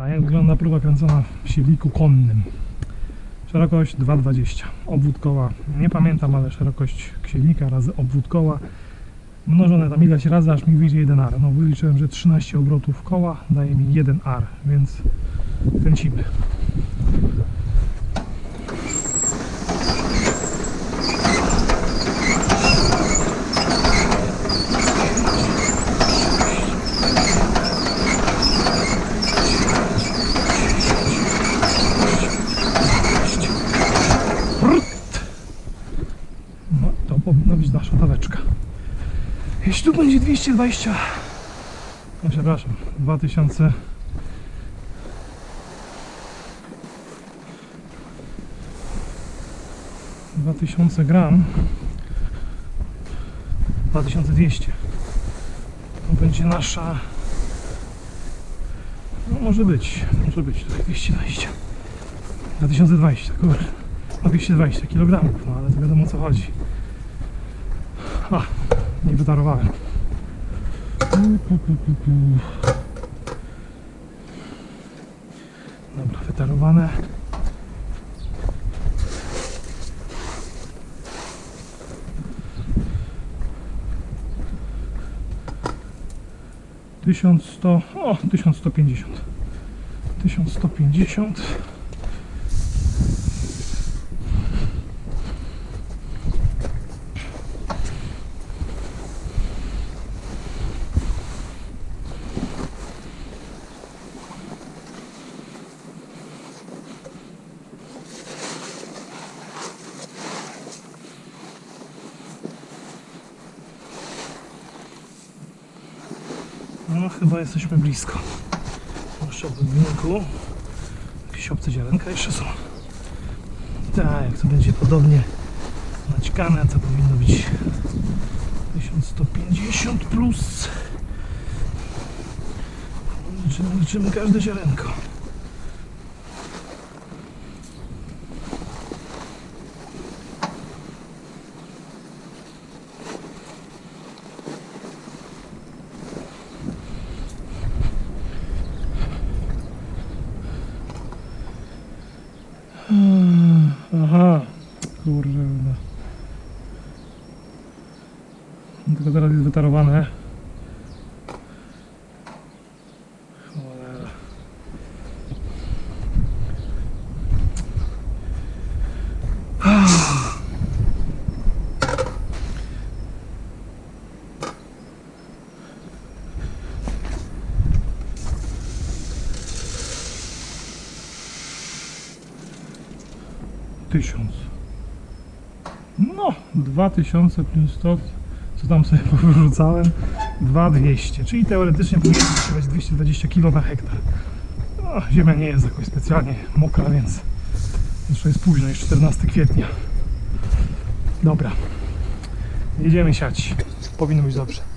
A jak wygląda próba kręcona w silniku konnym? Szerokość 2,20. Obwód koła nie pamiętam, ale szerokość silnika razy obwód koła mnożone tam ileś razy, aż mi wyjdzie 1 ar. No wyliczyłem, że 13 obrotów koła daje mi 1 ar, więc kręcimy. No to taleczka. Jeśli tu będzie 220, no przepraszam, 2000 2000 gram. 2200 to będzie nasza no może być, może być tutaj 220 2020, kurde. No 220 kg, no ale to wiadomo o co chodzi a, nie pu. Dobra, wytarowane. Tysiąc sto, o, tysiąc sto pięćdziesiąt. Tysiąc sto pięćdziesiąt. No chyba jesteśmy blisko. Jeszcze w budynku. Jakieś obce ziarenka jeszcze są. Tak, jak to będzie podobnie naćkane, to powinno być 1150 plus. Liczymy, liczymy każde ziarenko. Aha, kurde. no. Tylko teraz jest wytarowane. 1000 no 2000 plus 100 co tam sobie powyrzucałem 2200 czyli teoretycznie powinien być 220 kg na hektar. No, ziemia nie jest jakoś specjalnie mokra więc jeszcze jest późno jest 14 kwietnia. Dobra. Jedziemy siać. Powinno być dobrze.